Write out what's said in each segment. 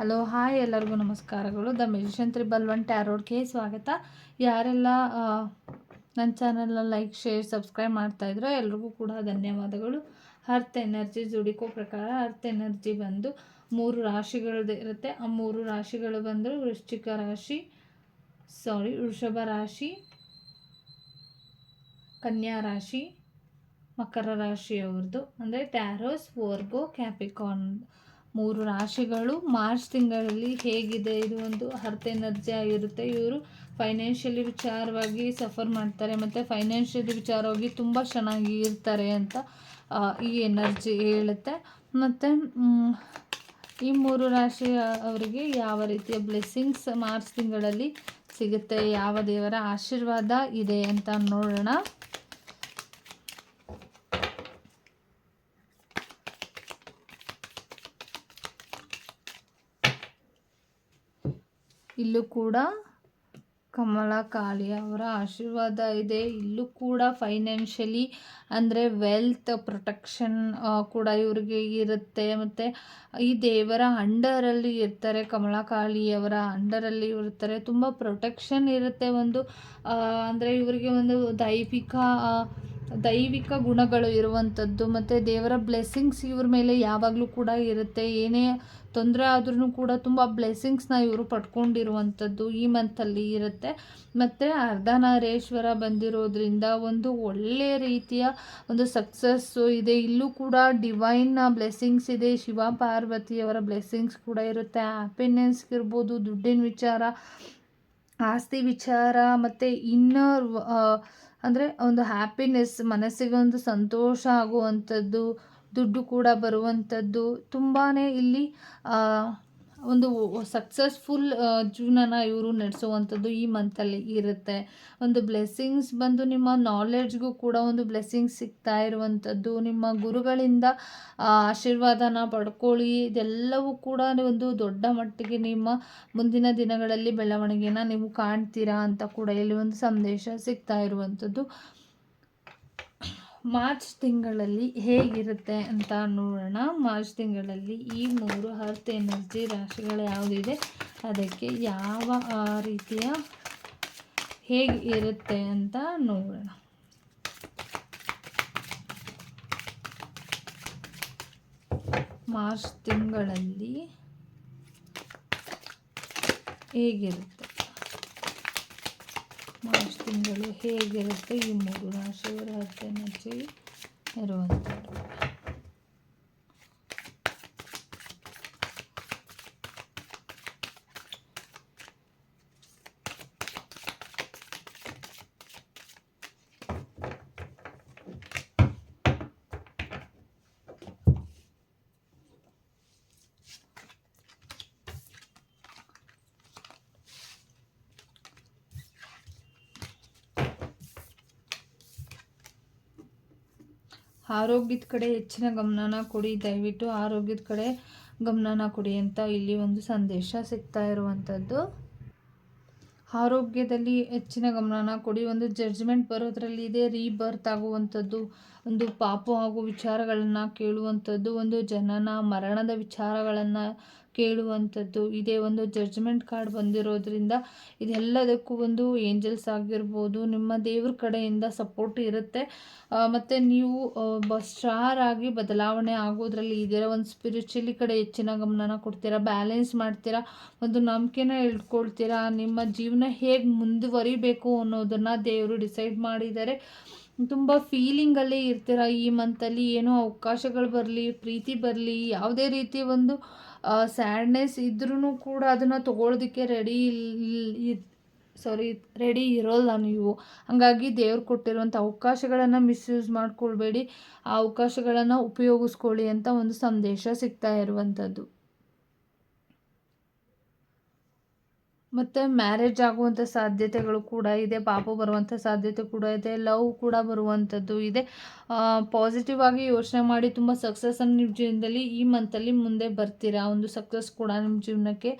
Hello, hi ಎಲ್ಲರಿಗೂ ನಮಸ್ಕಾರಗಳು. The magician triple one ಟ್ಯಾರೋಡ್ಗೆ ಸ್ವಾಗತ. ಯಾರೆಲ್ಲ ನನ್ನ ಚಾನಲ್ನ ಲೈಕ್, ಶೇರ್, ಸಬ್ಸ್ಕ್ರೈಬ್ ಮಾಡ್ತಾಯಿದ್ರೋ ಎಲ್ರಿಗೂ ಕೂಡ ಧನ್ಯವಾದಗಳು. ಅರ್ತ್ ಎನರ್ಜಿ ಜುಡಿಕೋ ಪ್ರಕಾರ ಅರ್ತ್ ಎನರ್ಜಿ ಬಂದು ಮೂರು ರಾಶಿಗಳದ್ದು ಇರುತ್ತೆ. ಆ ಮೂರು ರಾಶಿಗಳು ಬಂದು ವೃಶ್ಚಿಕ ರಾಶಿ, ಸಾರಿ, ವೃಷಭ ರಾಶಿ, ಕನ್ಯಾ ರಾಶಿ, ಮಕರ ರಾಶಿಯವ್ರದ್ದು ಅಂದರೆ ಟ್ಯಾರೋಸ್, ವೋರ್ಗೋ, ಕ್ಯಾಪಿಕಾನ್. ಮೂರು ರಾಶಿಗಳು. ಮಾರ್ಚ್ ತಿಂಗಳಲ್ಲಿ ಹೇಗಿದೆ? ಇದು ಒಂದು ಅರ್ಥ ಎನರ್ಜಿ ಆಗಿರುತ್ತೆ. ಇವರು ಫೈನಾನ್ಷಿಯಲಿ ವಿಚಾರವಾಗಿ ಸಫರ್ ಮಾಡ್ತಾರೆ. ಮತ್ತು ಫೈನಾನ್ಷಿಯಲಿ ವಿಚಾರವಾಗಿ ತುಂಬ ಚೆನ್ನಾಗಿ ಇರ್ತಾರೆ ಅಂತ ಈ ಎನರ್ಜಿ ಹೇಳುತ್ತೆ. ಮತ್ತು ಈ ಮೂರು ರಾಶಿ ಅವರಿಗೆ ಯಾವ ರೀತಿಯ ಬ್ಲೆಸ್ಸಿಂಗ್ಸ್ ಮಾರ್ಚ್ ತಿಂಗಳಲ್ಲಿ ಸಿಗುತ್ತೆ? ಯಾವ ದೇವರ ಆಶೀರ್ವಾದ ಇದೆ ಅಂತ ನೋಡೋಣ. ಇಲ್ಲೂ ಕೂಡ ಕಮಲ ಕಾಳಿ ಅವರ ಆಶೀರ್ವಾದ ಇದೆ. ಇಲ್ಲೂ ಕೂಡ ಫೈನಾನ್ಷಿಯಲಿ ಅಂದರೆ ವೆಲ್ತ್ ಪ್ರೊಟೆಕ್ಷನ್ ಕೂಡ ಇವ್ರಿಗೆ ಇರುತ್ತೆ. ಮತ್ತು ಈ ದೇವರ ಅಂಡರಲ್ಲಿ ಇರ್ತಾರೆ ಕಮಲ ಕಾಳಿಯವರ ಅಂಡರಲ್ಲಿ ಇರ್ತಾರೆ. ತುಂಬ ಪ್ರೊಟೆಕ್ಷನ್ ಇರುತ್ತೆ ಒಂದು ಅಂದರೆ ಇವರಿಗೆ ಒಂದು ದೈವಿಕ ದೈವಿಕ ಗುಣಗಳು ಇರುವಂಥದ್ದು, ಮತ್ತು ದೇವರ ಬ್ಲೆಸ್ಸಿಂಗ್ಸ್ ಇವ್ರ ಮೇಲೆ ಯಾವಾಗಲೂ ಕೂಡ ಇರುತ್ತೆ. ಏನೇ ತೊಂದರೆ ಆದ್ರೂ ಕೂಡ ತುಂಬ ಬ್ಲೆಸ್ಸಿಂಗ್ಸ್ನ ಇವರು ಪಡ್ಕೊಂಡಿರುವಂಥದ್ದು ಈ ಮಂತಲ್ಲಿ ಇರುತ್ತೆ. ಮತ್ತು ಅರ್ಧನಾರೇಶ್ವರ ಬಂದಿರೋದ್ರಿಂದ ಒಂದು ಒಳ್ಳೆಯ ರೀತಿಯ ಒಂದು ಸಕ್ಸಸ್ಸು ಇದೆ. ಇಲ್ಲೂ ಕೂಡ ಡಿವೈನ್ ಬ್ಲೆಸ್ಸಿಂಗ್ಸ್ ಇದೆ. ಶಿವ ಪಾರ್ವತಿಯವರ ಬ್ಲೆಸ್ಸಿಂಗ್ಸ್ ಕೂಡ ಇರುತ್ತೆ. ಹ್ಯಾಪಿನೆಸ್ ಇರ್ಬೋದು, ದುಡ್ಡಿನ ವಿಚಾರ, ಆಸ್ತಿ ವಿಚಾರ, ಮತ್ತು ಇನ್ನರ್ ಅಂದರೆ ಒಂದು ಹ್ಯಾಪಿನೆಸ್ ಮನಸ್ಸಿಗೆ ಒಂದು ಸಂತೋಷ ಆಗುವಂಥದ್ದು ದುಡ್ಡು ಕೂಡ ಬರುವಂಥದ್ದು ತುಂಬಾ ಇಲ್ಲಿ ಒಂದು ಸಕ್ಸಸ್ಫುಲ್ ಜೀವನನ ಇವರು ನಡೆಸುವಂಥದ್ದು ಈ ಮಂತಲ್ಲಿ ಇರುತ್ತೆ. ಒಂದು ಬ್ಲೆಸ್ಸಿಂಗ್ಸ್ ಬಂದು ನಿಮ್ಮ ನಾಲೆಡ್ಜ್ಗೂ ಕೂಡ ಒಂದು ಬ್ಲೆಸ್ಸಿಂಗ್ಸ್ ಸಿಗ್ತಾ ಇರುವಂಥದ್ದು. ನಿಮ್ಮ ಗುರುಗಳಿಂದ ಆಶೀರ್ವಾದನ ಪಡ್ಕೊಳ್ಳಿ. ಇದೆಲ್ಲವೂ ಕೂಡ ಒಂದು ದೊಡ್ಡ ಮಟ್ಟಿಗೆ ನಿಮ್ಮ ಮುಂದಿನ ದಿನಗಳಲ್ಲಿ ಬೆಳವಣಿಗೆನ ನೀವು ಕಾಣ್ತೀರಾ ಅಂತ ಕೂಡ ಇಲ್ಲಿ ಒಂದು ಸಂದೇಶ ಸಿಗ್ತಾ ಇರುವಂಥದ್ದು. ಮಾರ್ಚ್ ತಿಂಗಳಲ್ಲಿ ಹೇಗಿರುತ್ತೆ ಅಂತ ನೋಡೋಣ. ಮಾರ್ಚ್ ತಿಂಗಳಲ್ಲಿ ಈ ಮೂರು ಅರ್ತ್ ಎನರ್ಜಿ ರಾಶಿಗಳು ಯಾವುದಿದೆ? ಅದಕ್ಕೆ ಯಾವ ರೀತಿಯ ಹೇಗೆ ಇರುತ್ತೆ ಅಂತ ನೋಡೋಣ. ಮಾರ್ಚ್ ತಿಂಗಳಲ್ಲಿ ಹೇಗಿರುತ್ತೆ? ಮಾರ್ಚ್ ತಿಂಗಳು ಹೇಗಿರುತ್ತೆ ಈ ಮೂರು ರಾಶಿಯವರ ಅರ್ಥ ಎನರ್ಜಿ ಇರುವಂಥದ್ದು ಆರೋಗ್ಯದ ಕಡೆ ಹೆಚ್ಚಿನ ಗಮನನ ಕೊಡಿ. ದಯವಿಟ್ಟು ಆರೋಗ್ಯದ ಕಡೆ ಗಮನನ ಕೊಡಿ ಅಂತ ಇಲ್ಲಿ ಒಂದು ಸಂದೇಶ ಸಿಗ್ತಾ ಇರುವಂಥದ್ದು. ಆರೋಗ್ಯದಲ್ಲಿ ಹೆಚ್ಚಿನ ಗಮನನ ಕೊಡಿ. ಒಂದು ಜಡ್ಜ್ಮೆಂಟ್ ಬರೋದ್ರಲ್ಲಿ ಇದೆ ರೀಬರ್ತ್ ಆಗುವಂಥದ್ದು, ಒಂದು ಪಾಪ ಹಾಗೂ ವಿಚಾರಗಳನ್ನು ಕೇಳುವಂಥದ್ದು, ಒಂದು ಜನನ, ಮರಣದ ವಿಚಾರಗಳನ್ನು ಕೇಳುವಂಥದ್ದು. ಇದೇ ಒಂದು ಜಡ್ಜ್ಮೆಂಟ್ ಕಾರ್ಡ್ ಬಂದಿರೋದ್ರಿಂದ ಇದೆಲ್ಲದಕ್ಕೂ ಒಂದು ಏಂಜಲ್ಸ್ ಆಗಿರ್ಬೋದು, ನಿಮ್ಮ ದೇವ್ರ ಕಡೆಯಿಂದ ಸಪೋರ್ಟ್ ಇರುತ್ತೆ. ಮತ್ತು ನೀವು ಸ್ಟಾರ್ ಆಗಿ ಬದಲಾವಣೆ ಆಗೋದ್ರಲ್ಲಿ ಇದೆಯಾ ಒಂದು ಸ್ಪಿರಿಚುಲಿ ಕಡೆ ಹೆಚ್ಚಿನ ಗಮನನ ಕೊಡ್ತೀರಾ? ಬ್ಯಾಲೆನ್ಸ್ ಮಾಡ್ತೀರಾ? ಒಂದು ನಂಬಿಕೆನ ಇಟ್ಕೊಳ್ತೀರಾ ನಿಮ್ಮ ಜೀವನ ಹೇಗೆ ಮುಂದುವರಿಬೇಕು ಅನ್ನೋದನ್ನು ದೇವರು ಡಿಸೈಡ್ ಮಾಡಿದ್ದಾರೆ. ತುಂಬ ಫೀಲಿಂಗಲ್ಲೇ ಇರ್ತೀರ? ಈ ಮಂತಲ್ಲಿ ಏನೋ ಅವಕಾಶಗಳು ಬರಲಿ, ಪ್ರೀತಿ ಬರಲಿ, ಯಾವುದೇ ರೀತಿ ಒಂದು ಸ್ಯಾಡ್ನೆಸ್ ಇದ್ರೂ ಕೂಡ ಅದನ್ನು ತೊಗೊಳೋದಕ್ಕೆ ರೆಡಿ ಸಾರಿ ರೆಡಿ ಇರೋಲ್ಲ ನೀವು. ಹಾಗಾಗಿ ದೇವ್ರು ಕೊಟ್ಟಿರುವಂಥ ಅವಕಾಶಗಳನ್ನು ಮಿಸ್ಯೂಸ್ ಮಾಡಿಕೊಳ್ಬೇಡಿ. ಆ ಅವಕಾಶಗಳನ್ನು ಉಪಯೋಗಿಸ್ಕೊಳ್ಳಿ ಅಂತ ಒಂದು ಸಂದೇಶ ಸಿಗ್ತಾ ಇರುವಂಥದ್ದು. ಮತ್ತು ಮ್ಯಾರೇಜ್ ಆಗುವಂಥ ಸಾಧ್ಯತೆಗಳು ಕೂಡ ಇದೆ, ಪಾಪು ಬರುವಂಥ ಸಾಧ್ಯತೆ ಕೂಡ ಇದೆ ಲವ್ ಕೂಡ ಬರುವಂಥದ್ದು ಇದೆ. ಪಾಸಿಟಿವ್ ಆಗಿ ಯೋಚನೆ ಮಾಡಿ ತುಂಬ ಸಕ್ಸಸ್ಸನ್ನು ನಿಮ್ಮ ಜೀವನದಲ್ಲಿ ಈ ಮಂತಲ್ಲಿ ಮುಂದೆ ಬರ್ತೀರಾ? ಒಂದು ಸಕ್ಸಸ್ ಕೂಡ ನಿಮ್ಮ ಜೀವನಕ್ಕೆ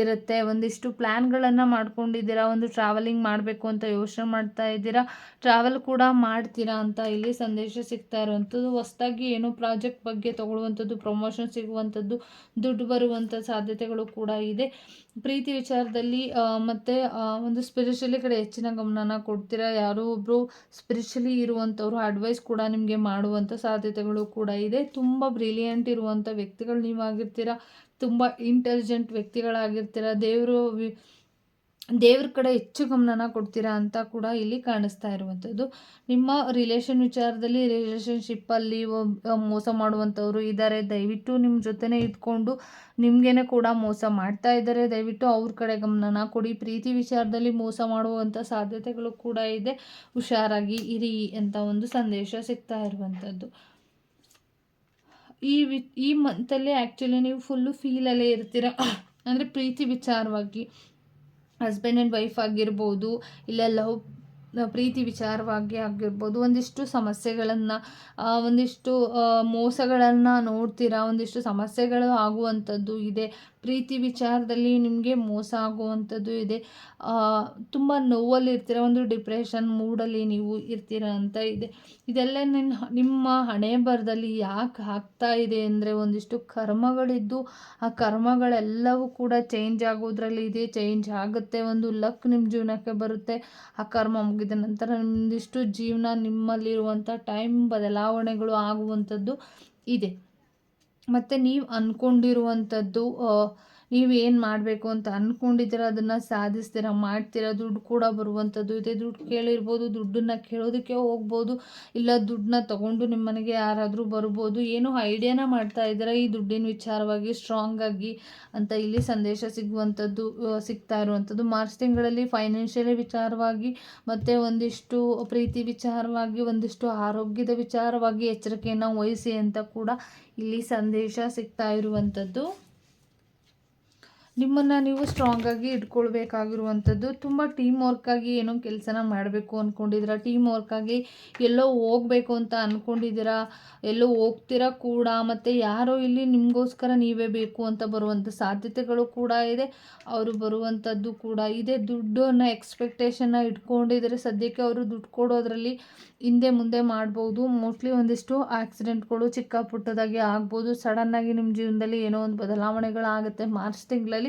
ಇರುತ್ತೆ. ಒಂದಿಷ್ಟು ಪ್ಲ್ಯಾನ್ಗಳನ್ನು ಮಾಡ್ಕೊಂಡಿದ್ದೀರಾ? ಒಂದು ಟ್ರಾವೆಲಿಂಗ್ ಮಾಡಬೇಕು ಅಂತ ಯೋಚನೆ ಮಾಡ್ತಾ ಇದ್ದೀರಾ? ಟ್ರಾವೆಲ್ ಕೂಡ ಮಾಡ್ತೀರಾ ಅಂತ ಇಲ್ಲಿ ಸಂದೇಶ ಸಿಗ್ತಾ ಇರುವಂಥದ್ದು ಹೊಸದಾಗಿ ಏನೋ ಪ್ರಾಜೆಕ್ಟ್ ಬಗ್ಗೆ ತಗೊಳ್ಳುವಂಥದ್ದು ಪ್ರಮೋಷನ್ ಸಿಗುವಂಥದ್ದು ದುಡ್ಡು ಬರುವಂಥ ಸಾಧ್ಯತೆಗಳು ಕೂಡ ಇದೆ. ಪ್ರೀತಿ ವಿಚಾರದಲ್ಲಿ ಮತ್ತು ಒಂದು ಸ್ಪಿರಿಚುಲಿ ಕಡೆ ಹೆಚ್ಚಿನ ಗಮನನ ಕೊಡ್ತೀರಾ? ಯಾರೋ ಒಬ್ಬರು ಸ್ಪಿರಿಚುಲಿ ಇರುವಂಥವ್ರು ಅಡ್ವೈಸ್ ಕೂಡ ನಿಮಗೆ ಮಾಡುವಂಥ ಸಾಧ್ಯತೆಗಳು ಕೂಡ ಇದೆ. ತುಂಬ ಬ್ರಿಲಿಯಂಟ್ ಇರುವಂಥ ವ್ಯಕ್ತಿಗಳು ನೀವಾಗಿರ್ತೀರ. ತುಂಬ ಇಂಟೆಲಿಜೆಂಟ್ ವ್ಯಕ್ತಿಗಳಾಗಿರ್ತೀರ. ದೇವರು ದೇವ್ರ ಕಡೆ ಹೆಚ್ಚು ಗಮನನ ಕೊಡ್ತೀರಾ ಅಂತ ಕೂಡ ಇಲ್ಲಿ ಕಾಣಿಸ್ತಾ ಇರುವಂಥದ್ದು. ನಿಮ್ಮ ರಿಲೇಷನ್ ವಿಚಾರದಲ್ಲಿ ರಿಲೇಷನ್ಶಿಪ್ಪಲ್ಲಿ ಮೋಸ ಮಾಡುವಂಥವ್ರು ಇದ್ದಾರೆ ದಯವಿಟ್ಟು ನಿಮ್ಮ ಜೊತೆನೇ ಇದ್ಕೊಂಡು ನಿಮಗೇನೆ ಕೂಡ ಮೋಸ ಮಾಡ್ತಾ ಇದ್ದಾರೆ ದಯವಿಟ್ಟು ಅವ್ರ ಕಡೆ ಗಮನನ ಕೊಡಿ. ಪ್ರೀತಿ ವಿಚಾರದಲ್ಲಿ ಮೋಸ ಮಾಡುವಂಥ ಸಾಧ್ಯತೆಗಳು ಕೂಡ ಇದೆ. ಹುಷಾರಾಗಿ ಇರಿ ಅಂತ ಒಂದು ಸಂದೇಶ ಸಿಗ್ತಾ ಇರುವಂಥದ್ದು. ಈ ವಿ, ಈ ಮಂತಲ್ಲಿ ಆ್ಯಕ್ಚುಲಿ ನೀವು ಫುಲ್ಲು ಫೀಲಲ್ಲೇ ಇರ್ತೀರ? ಅಂದರೆ ಪ್ರೀತಿ ವಿಚಾರವಾಗಿ. ಹಸ್ಬೆಂಡ್ ಆ್ಯಂಡ್ ವೈಫ್ ಆಗಿರ್ಬೋದು, ಇಲ್ಲ ಲವ್ ಪ್ರೀತಿ ವಿಚಾರವಾಗಿ ಆಗಿರ್ಬೋದು, ಒಂದಿಷ್ಟು ಸಮಸ್ಯೆಗಳನ್ನು ಒಂದಿಷ್ಟು ಮೋಸಗಳನ್ನು ನೋಡ್ತೀರಾ, ಒಂದಿಷ್ಟು ಸಮಸ್ಯೆಗಳು ಆಗುವಂಥದ್ದು ಇದೆ. ಪ್ರೀತಿ ವಿಚಾರದಲ್ಲಿ ನಿಮಗೆ ಮೋಸ ಆಗುವಂಥದ್ದು ಇದೆ. ತುಂಬ ನೋವಲ್ಲಿ ಇರ್ತೀರ ಒಂದು ಡಿಪ್ರೆಷನ್ ಮೂಡಲ್ಲಿ ನೀವು ಇರ್ತೀರ ಅಂತ ಇದೆ. ಇದೆಲ್ಲ ನಿನ್ನ ನಿಮ್ಮ ಹಣೆ ಬರದಲ್ಲಿ ಯಾಕೆ ಆಗ್ತಾ ಇದೆ ಅಂದರೆ ಒಂದಿಷ್ಟು ಕರ್ಮಗಳಿದ್ದು, ಆ ಕರ್ಮಗಳೆಲ್ಲವೂ ಕೂಡ ಚೇಂಜ್ ಆಗೋದ್ರಲ್ಲಿ ಇದೆ ಚೇಂಜ್ ಆಗುತ್ತೆ, ಒಂದು ಲಕ್ ನಿಮ್ಮ ಜೀವನಕ್ಕೆ ಬರುತ್ತೆ. ಆ ಕರ್ಮ ಮುಗಿದ ನಂತರ ನಿಮ್ಮದಿಷ್ಟು ಜೀವನ ನಿಮ್ಮಲ್ಲಿರುವಂಥ ಟೈಮ್ ಬದಲಾವಣೆಗಳು ಆಗುವಂಥದ್ದು ಇದೆ. ಮತ್ತು ನೀವು ಅಂದ್ಕೊಂಡಿರುವಂಥದ್ದು ನೀವು ಏನು ಮಾಡಬೇಕು ಅಂತ ಅಂದ್ಕೊಂಡಿದ್ದೀರ ಅದನ್ನು ಸಾಧಿಸ್ತೀರ, ಮಾಡ್ತೀರ, ದುಡ್ಡು ಕೂಡ ಬರುವಂಥದ್ದು ಇದೆ. ದುಡ್ಡು ಕೇಳಿರ್ಬೋದು, ದುಡ್ಡನ್ನು ಕೇಳೋದಕ್ಕೆ ಹೋಗ್ಬೋದು, ಇಲ್ಲ ದುಡ್ಡನ್ನ ತೊಗೊಂಡು ನಿಮ್ಮ ಮನೆಗೆ ಯಾರಾದರೂ ಬರ್ಬೋದು. ಏನೋ ಐಡಿಯಾನ ಮಾಡ್ತಾ ಇದ್ದೀರ, ಈ ದುಡ್ಡಿನ ವಿಚಾರವಾಗಿ ಸ್ಟ್ರಾಂಗ್ ಆಗಿ ಅಂತ ಇಲ್ಲಿ ಸಂದೇಶ ಸಿಗುವಂಥದ್ದು ಸಿಗ್ತಾ ಇರುವಂಥದ್ದು ಮಾರ್ಚ್ ತಿಂಗಳಲ್ಲಿ ಫೈನಾನ್ಷಿಯಲಿ ವಿಚಾರವಾಗಿ ಮತ್ತು ಒಂದಿಷ್ಟು ಪ್ರೀತಿ ವಿಚಾರವಾಗಿ, ಒಂದಿಷ್ಟು ಆರೋಗ್ಯದ ವಿಚಾರವಾಗಿ ಎಚ್ಚರಿಕೆಯನ್ನು ವಹಿಸಿ ಅಂತ ಕೂಡ ಇಲ್ಲಿ ಸಂದೇಶ ಸಿಗ್ತಾ ಇರುವಂಥದ್ದು ನಿಮ್ಮನ್ನು ನೀವು ಸ್ಟ್ರಾಂಗಾಗಿ ಇಟ್ಕೊಳ್ಬೇಕಾಗಿರುವಂಥದ್ದು ತುಂಬ ಟೀಮ್ ವರ್ಕಾಗಿ ಏನೋ ಕೆಲಸನ ಮಾಡಬೇಕು ಅಂದ್ಕೊಂಡಿದ್ದೀರ ಟೀಮ್ ವರ್ಕಾಗಿ ಎಲ್ಲೋ ಹೋಗಬೇಕು ಅಂತ ಅಂದ್ಕೊಂಡಿದ್ದೀರಾ ಎಲ್ಲೋ ಹೋಗ್ತೀರಾ ಕೂಡ? ಮತ್ತು ಯಾರೋ ಇಲ್ಲಿ ನಿಮಗೋಸ್ಕರ ನೀವೇ ಬೇಕು ಅಂತ ಬರುವಂಥ ಸಾಧ್ಯತೆಗಳು ಕೂಡ ಇದೆ. ಅವರು ಬರುವಂಥದ್ದು ಕೂಡ ಇದೆ. ದುಡ್ಡನ್ನು ಎಕ್ಸ್ಪೆಕ್ಟೇಷನ್ನ ಇಟ್ಕೊಂಡಿದ್ದಾರೆ ಸದ್ಯಕ್ಕೆ ಅವರು ದುಡ್ಡು ಕೊಡೋದ್ರಲ್ಲಿ ಹಿಂದೆ ಮುಂದೆ ಮಾಡ್ಬೋದು. ಮೋಸ್ಟ್ಲಿ ಒಂದಿಷ್ಟು ಆಕ್ಸಿಡೆಂಟ್ಗಳು ಚಿಕ್ಕ ಪುಟ್ಟದಾಗಿ ಆಗ್ಬೋದು. ಸಡನ್ನಾಗಿ ನಿಮ್ಮ ಜೀವನದಲ್ಲಿ ಏನೋ ಒಂದು ಬದಲಾವಣೆಗಳಾಗುತ್ತೆ. ಮಾರ್ಚ್ ತಿಂಗಳಲ್ಲಿ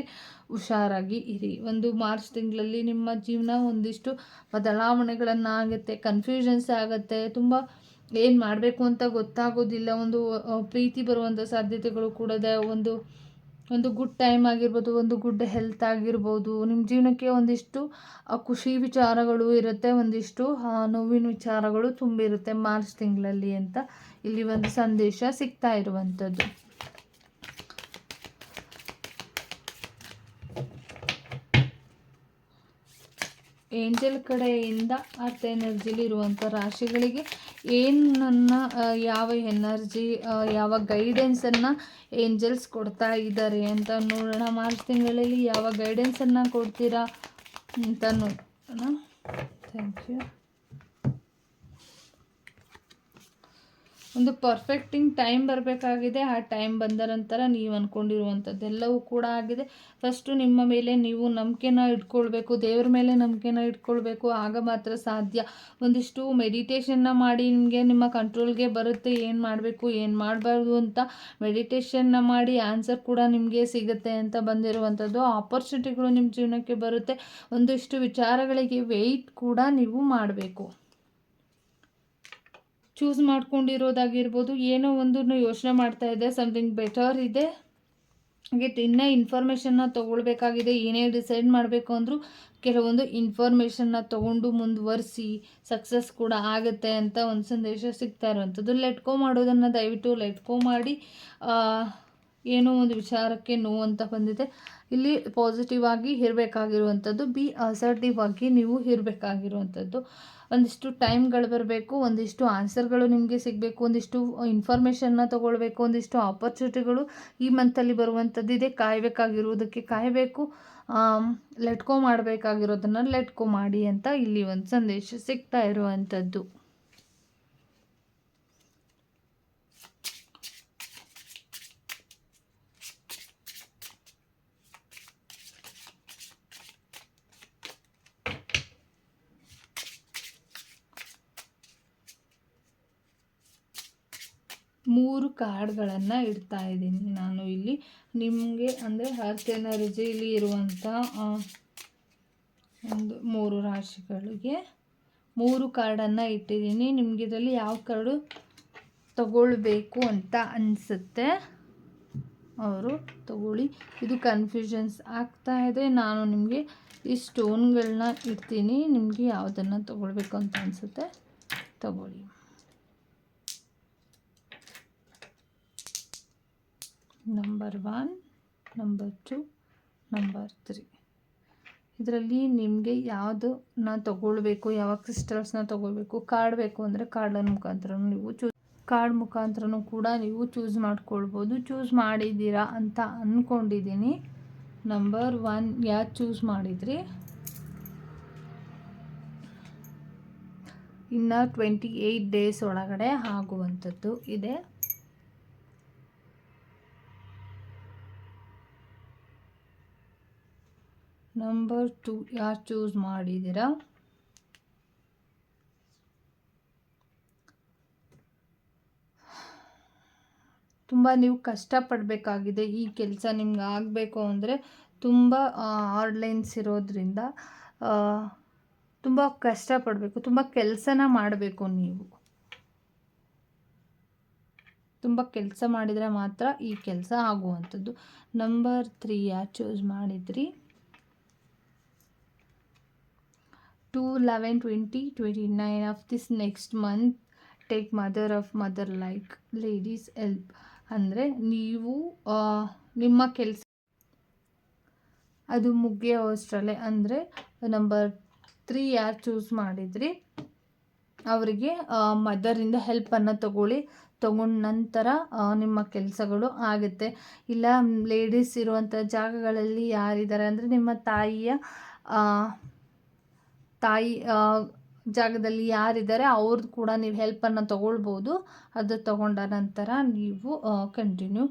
ಹುಷಾರಾಗಿ ಇರಿ. ಒಂದು ಮಾರ್ಚ್ ತಿಂಗಳಲ್ಲಿ ನಿಮ್ಮ ಜೀವನ ಒಂದಿಷ್ಟು ಬದಲಾವಣೆಗಳನ್ನು ಆಗುತ್ತೆ ಕನ್ಫ್ಯೂಷನ್ಸ್ ಆಗುತ್ತೆ, ತುಂಬ ಏನು ಮಾಡಬೇಕು ಅಂತ ಗೊತ್ತಾಗೋದಿಲ್ಲ. ಒಂದು ಪ್ರೀತಿ ಬರುವಂಥ ಸಾಧ್ಯತೆಗಳು ಕೂಡ ಒಂದು ಒಂದು ಗುಡ್ ಟೈಮ್ ಆಗಿರ್ಬೋದು, ಒಂದು ಗುಡ್ ಹೆಲ್ತ್ ಆಗಿರ್ಬೋದು ನಿಮ್ಮ ಜೀವನಕ್ಕೆ ಒಂದಿಷ್ಟು ಖುಷಿ ವಿಚಾರಗಳು ಇರುತ್ತೆ, ಒಂದಿಷ್ಟು ನೋವಿನ ವಿಚಾರಗಳು ತುಂಬಿರುತ್ತೆ ಮಾರ್ಚ್ ತಿಂಗಳಲ್ಲಿ ಅಂತ ಇಲ್ಲಿ ಒಂದು ಸಂದೇಶ ಸಿಗ್ತಾ ಇರುವಂಥದ್ದು. ಏಂಜಲ್ ಕಡೆಯಿಂದ ಅರ್ಥ ಎನರ್ಜಿಲಿ ಇರುವಂಥ ರಾಶಿಗಳಿಗೆ ಏನನ್ನು ಯಾವ ಎನರ್ಜಿ ಯಾವ ಗೈಡೆನ್ಸನ್ನು ಏಂಜಲ್ಸ್ ಕೊಡ್ತಾ ಇದ್ದಾರೆ ಅಂತ ನೋಡೋಣ. ಮಾರ್ಚ್ ತಿಂಗಳಲ್ಲಿ ಯಾವ ಗೈಡೆನ್ಸನ್ನು ಕೊಡ್ತೀರಾ ಅಂತ ನೋಡೋಣ. ಥ್ಯಾಂಕ್ ಯು ಒಂದು ಪರ್ಫೆಕ್ಟಿಂಗ್ ಟೈಮ್ ಬರಬೇಕಾಗಿದೆ. ಆ ಟೈಮ್ ಬಂದ ನಂತರ ನೀವು ಅಂದ್ಕೊಂಡಿರುವಂಥದ್ದೆಲ್ಲವೂ ಕೂಡ ಆಗಿದೆ. ಫಸ್ಟು ನಿಮ್ಮ ಮೇಲೆ ನೀವು ನಂಬಿಕೆನ ಇಟ್ಕೊಳ್ಬೇಕು, ದೇವ್ರ ಮೇಲೆ ನಂಬಿಕೆನ ಇಟ್ಕೊಳ್ಬೇಕು. ಆಗ ಮಾತ್ರ ಸಾಧ್ಯ. ಒಂದಿಷ್ಟು ಮೆಡಿಟೇಷನ್ನ ಮಾಡಿ ನಿಮಗೆ ನಿಮ್ಮ ಕಂಟ್ರೋಲ್ಗೆ ಬರುತ್ತೆ. ಏನು ಮಾಡಬೇಕು, ಏನು ಮಾಡಬಾರ್ದು ಅಂತ ಮೆಡಿಟೇಷನ್ನ ಮಾಡಿ ಆನ್ಸರ್ ಕೂಡ ನಿಮಗೆ ಸಿಗುತ್ತೆ ಅಂತ ಬಂದಿರುವಂಥದ್ದು. ಆಪರ್ಚುನಿಟಿಗಳು ನಿಮ್ಮ ಜೀವನಕ್ಕೆ ಬರುತ್ತೆ. ಒಂದಿಷ್ಟು ವಿಚಾರಗಳಿಗೆ ವೆಯ್ಟ್ ಕೂಡ ನೀವು ಮಾಡಬೇಕು. ಚೂಸ್ ಮಾಡ್ಕೊಂಡಿರೋದಾಗಿರ್ಬೋದು, ಏನೋ ಒಂದನ್ನು ಯೋಚನೆ ಮಾಡ್ತಾ ಇದೆ ಸಮಥಿಂಗ್ ಬೆಟರ್ ಇದೆ. ಹಾಗೆ ಇನ್ನೂ ಇನ್ಫಾರ್ಮೇಷನ್ನ ತೊಗೊಳ್ಬೇಕಾಗಿದೆ, ಏನೇ ಡಿಸೈಡ್ ಮಾಡಬೇಕು ಅಂದರೂ ಕೆಲವೊಂದು ಇನ್ಫಾರ್ಮೇಷನ್ನ ತೊಗೊಂಡು ಮುಂದುವರಿಸಿ ಸಕ್ಸಸ್ ಕೂಡ ಆಗುತ್ತೆ ಅಂತ ಒಂದು ಸಂದೇಶ ಸಿಗ್ತಾ ಇರುವಂಥದ್ದು. ಲೆಟ್ಕೋ ಮಾಡೋದನ್ನು ದಯವಿಟ್ಟು ಲೆಟ್ಕೋ ಮಾಡಿ ಏನೋ ಒಂದು ವಿಚಾರಕ್ಕೆ ನೋ ಅಂತ ಬಂದಿದೆ. ಇಲ್ಲಿ ಪಾಸಿಟಿವ್ ಆಗಿ ಇರಬೇಕಾಗಿರುವಂಥದ್ದು ಬಿ ಅಸರ್ಟಿವ್ ಆಗಿ ನೀವು ಇರಬೇಕಾಗಿರುವಂಥದ್ದು. ಒಂದಿಷ್ಟು ಟೈಮ್ಗಳು ಬರಬೇಕು, ಒಂದಿಷ್ಟು ಆನ್ಸರ್ಗಳು ನಿಮಗೆ ಸಿಗಬೇಕು, ಒಂದಿಷ್ಟು ಇನ್ಫಾರ್ಮೇಷನ್ನ ತೊಗೊಳ್ಬೇಕು, ಒಂದಿಷ್ಟು ಆಪರ್ಚುನಿಟಿಗಳು ಈ ಮಂತಲ್ಲಿ ಬರುವಂಥದ್ದು ಇದೆ. ಕಾಯಬೇಕಾಗಿರುವುದಕ್ಕೆ ಕಾಯಬೇಕು. ಲೆಟ್ಕೋ ಮಾಡಬೇಕಾಗಿರೋದನ್ನು ಲೆಟ್ಕೋ ಮಾಡಿ ಅಂತ ಇಲ್ಲಿ ಒಂದು ಸಂದೇಶ ಸಿಗ್ತಾ ಇರುವಂಥದ್ದು. ಮೂರು ಕಾರ್ಡ್ಗಳನ್ನು ಇಡ್ತಾ ಇದ್ದೀನಿ ನಾನು ಇಲ್ಲಿ. ನಿಮಗೆ ಅಂದರೆ ಅರ್ತ್ ಎನರ್ಜಿಲಿ ಇರುವಂಥ ಒಂದು ಮೂರು ರಾಶಿಗಳಿಗೆ ಮೂರು ಕಾರ್ಡನ್ನು ಇಟ್ಟಿದ್ದೀನಿ. ನಿಮಗೆ ಇದರಲ್ಲಿ ಯಾವ ಕಾರ್ಡು ತಗೊಳ್ಬೇಕು ಅಂತ ಅನಿಸುತ್ತೆ ಅವರು ತಗೊಳ್ಳಿ. ಇದು ಕನ್ಫ್ಯೂಷನ್ಸ್ ಆಗ್ತಾ ಇದೆ. ನಾನು ನಿಮಗೆ ಈ ಸ್ಟೋನ್ಗಳನ್ನ ಇಡ್ತೀನಿ. ನಿಮಗೆ ಯಾವುದನ್ನು ತಗೊಳ್ಬೇಕು ಅಂತ ಅನಿಸುತ್ತೆ ತಗೊಳ್ಳಿ. Number one number two number three ಇದರಲ್ಲಿ ನಿಮಗೆ ಯಾವುದನ್ನ ತೊಗೊಳ್ಬೇಕು ಯಾವ ಕ್ರಿಸ್ಟಲ್ಸ್ನ ತೊಗೊಳ್ಬೇಕು ಕಾರ್ಡ್ ಬೇಕು ಅಂದರೆ ಕಾರ್ಡನ್ನು ಮುಖಾಂತರ ನೀವು ಚೂಸ್ ಕಾರ್ಡ್ ಮುಖಾಂತರನೂ ಕೂಡ ನೀವು ಚೂಸ್ ಮಾಡ್ಕೊಳ್ಬೋದು. ಚೂಸ್ ಮಾಡಿದ್ದೀರಾ ಅಂತ ಅಂದ್ಕೊಂಡಿದ್ದೀನಿ ನಂಬರ್ ಒನ್ ಯಾರು ಚೂಸ್ ಮಾಡಿದ್ರಿ? ಇನ್ನು ಟ್ವೆಂಟಿ ಏಯ್ಟ್ ಡೇಸ್ ಒಳಗಡೆ ಆಗುವಂಥದ್ದು ಇದೆ. ನಂಬರ್ ಟು ಯಾರು ಚೂಸ್ ಮಾಡಿದ್ದೀರಾ? ತುಂಬ ನೀವು ಕಷ್ಟಪಡಬೇಕಾಗಿದೆ ಈ ಕೆಲಸ ನಿಮ್ಗೆ ಆಗಬೇಕು ಅಂದರೆ ತುಂಬ ಆನ್ಲೈನ್ಸ್ ಇರೋದ್ರಿಂದ ತುಂಬ ಕಷ್ಟಪಡಬೇಕು, ತುಂಬ ಕೆಲಸನ ಮಾಡಬೇಕು ನೀವು. ತುಂಬ ಕೆಲಸ ಮಾಡಿದರೆ ಮಾತ್ರ ಈ ಕೆಲಸ ಆಗುವಂಥದ್ದು. ನಂಬರ್ ತ್ರೀ ಯಾರು ಚೂಸ್ ಮಾಡಿದ್ರಿ? Two eleven twenty twenty nine of this next month take mother of mother like ladies help ಅಂದರೆ ನೀವು ನಿಮ್ಮ ಕೆಲಸ ಅದು ಮುಗಿಯೋಷ್ಟರಲ್ಲೇ ಅಂದರೆ ನಂಬರ್ ತ್ರೀ ಯಾರು ಚೂಸ್ ಮಾಡಿದ್ರಿ, ಅವರಿಗೆ ಮದರಿಂದ ಹೆಲ್ಪನ್ನು ತಗೊಳ್ಳಿ, ತಗೊಂಡ ನಂತರ ನಿಮ್ಮ ಕೆಲಸಗಳು ಆಗುತ್ತೆ. ಇಲ್ಲ ಲೇಡೀಸ್ ಇರುವಂಥ ಜಾಗಗಳಲ್ಲಿ ಯಾರಿದ್ದಾರೆ ಅಂದರೆ ನಿಮ್ಮ ತಾಯಿಯ ತಾಯಿ ಜಾಗದಲ್ಲಿ ಯಾರಿದ್ದಾರೆ ಅವ್ರದ್ದು ಕೂಡ ನೀವು ಹೆಲ್ಪನ್ನು ತೊಗೊಳ್ಬೋದು. ಅದು ತೊಗೊಂಡ ನಂತರ ನೀವು ಕಂಟಿನ್ಯೂ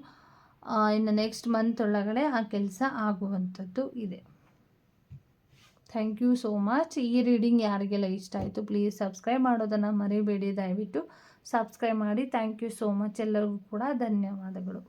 ಇನ್ನು ನೆಕ್ಸ್ಟ್ ಮಂತ್ ಒಳಗಡೆ ಆ ಕೆಲಸ ಆಗುವಂಥದ್ದು ಇದೆ. ಥ್ಯಾಂಕ್ ಯು ಸೋ ಮಚ್ ಈ ರೀಡಿಂಗ್ ಯಾರಿಗೆಲ್ಲ ಇಷ್ಟ ಆಯಿತು ಪ್ಲೀಸ್ ಸಬ್ಸ್ಕ್ರೈಬ್ ಮಾಡೋದನ್ನು ಮರಿಬೇಡಿ ದಯವಿಟ್ಟು. ಸಬ್ಸ್ಕ್ರೈಬ್ ಮಾಡಿ. ಥ್ಯಾಂಕ್ ಯು ಸೋ ಮಚ್ ಎಲ್ಲರಿಗೂ ಕೂಡ ಧನ್ಯವಾದಗಳು.